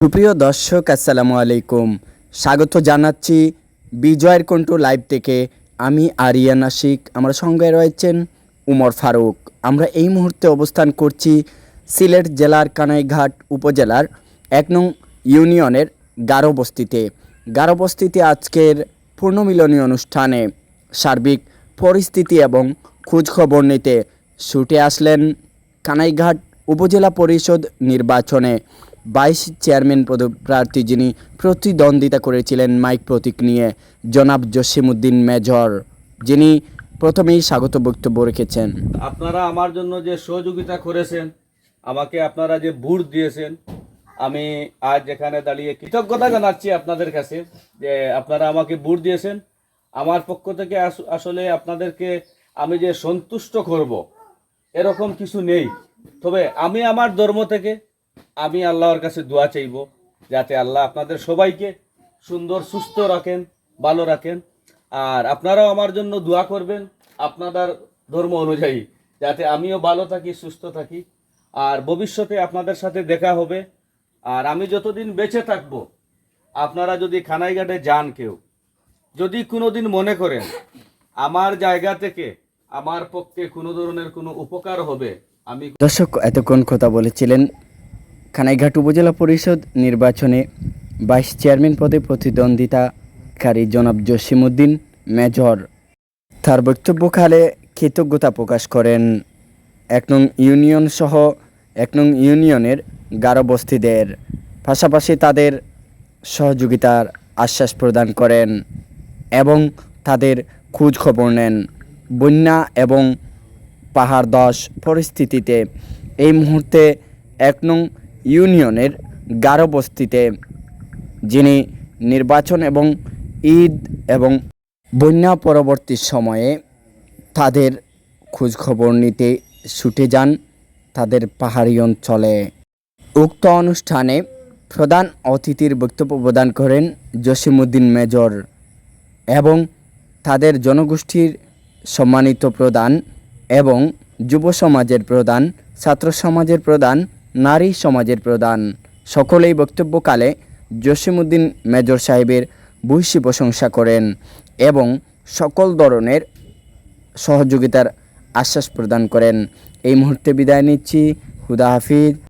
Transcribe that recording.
সুপ্রিয় দর্শক, আসসালামু আলাইকুম। স্বাগত জানাচ্ছি বিজয়ের কণ্ঠ লাইভ থেকে। আমি আরিয়ান আশিক আমার সঙ্গে রয়েছেন উমর ফারুক। আমরা এই মুহূর্তে অবস্থান করছি সিলেট জেলার কানাইঘাট উপজেলার এক নং ইউনিয়নের গারো বস্তিতে গারো বস্তিতে আজকের পূর্ণমিলনী অনুষ্ঠানে সার্বিক পরিস্থিতি এবং খোঁজখবর নিতে ছুটে আসলেন কানাইঘাট উপজেলা পরিষদ নির্বাচনে। বাইশ চেয়ারম্যান পদপ্রার্থী যিনি প্রতিদ্বন্দ্বিতা করেছিলেন মাইক প্রতীক নিয়ে, জনাব জসিমউদ্দিন মেজর, যিনি প্রথমেই স্বাগত বক্তব্য রেখেছেন। আপনারা আমার জন্য যে সহযোগিতা করেছেন, আমাকে আপনারা যে ভোট দিয়েছেন, আমি আজ এখানে দাঁড়িয়ে কৃতজ্ঞতা জানাচ্ছি আপনাদের কাছে যে আপনারা আমাকে ভোট দিয়েছেন। আমার পক্ষ থেকে আস- আসলে আপনাদেরকে আমি যে সন্তুষ্ট করব, এরকম কিছু নেই। তবে আমি আমার ধর্ম থেকে আমি আল্লাহর কাছে দোয়া চাইব, যাতে আল্লাহ আপনাদের সবাইকে সুন্দর, সুস্থ রাখেন, ভালো রাখেন। আর আপনারাও আমার জন্য দোয়া করবেন আপনাদের ধর্ম অনুযায়ী, যাতে আমিও ভালো থাকি, সুস্থ থাকি। আর ভবিষ্যতে আপনাদের সাথে দেখা হবে। আর আমি যতদিন বেঁচে থাকব, আপনারা যদি খানাইঘাটে যান কেউ, যদি কোনোদিন মনে করেন, আমার জায়গা থেকে আমার পক্ষে কোনো ধরনের কোনো উপকার হবে, আমি দর্শক, এতক্ষণ কথা বলেছিলেন কানাইঘাট উপজেলা পরিষদ নির্বাচনে ভাইস চেয়ারম্যান পদে প্রতিদ্বন্দ্বিতাকারী জনাব জসিমউদ্দিন মেজর। তার বক্তব্যকালে কৃতজ্ঞতা প্রকাশ করেন এক নং ইউনিয়ন সহ এক নং ইউনিয়নের গারো বস্তিদের পাশাপাশি তাদের সহযোগিতার আশ্বাস প্রদান করেন এবং তাদের খোঁজ খবর নেন। বন্যা এবং পাহাড় দশ পরিস্থিতিতে এই মুহূর্তে এক নং ইউনিয়নের গারো বস্তিতে যিনি নির্বাচন এবং ঈদ এবং বন্যা পরবর্তী সময়ে তাদের খোঁজখবর নিতে ছুটে যান তাদের পাহাড়ি অঞ্চলে। উক্ত অনুষ্ঠানে প্রধান অতিথির বক্তব্য প্রদান করেন জসিমউদ্দিন মেজর এবং তাদের জনগোষ্ঠীর সম্মানিত প্রদান এবং যুব সমাজের প্রধান, ছাত্র সমাজের প্রধান নারী সমাজের প্রধান। সকলেই বক্তব্যকালে জসিমউদ্দিন মেজর সাহেবের ভূয়সী প্রশংসা করেন এবং সকল ধরনের সহযোগিতার আশ্বাস প্রদান করেন। এই মুহূর্তে বিদায় নিচ্ছি। হুদা হাফিজ।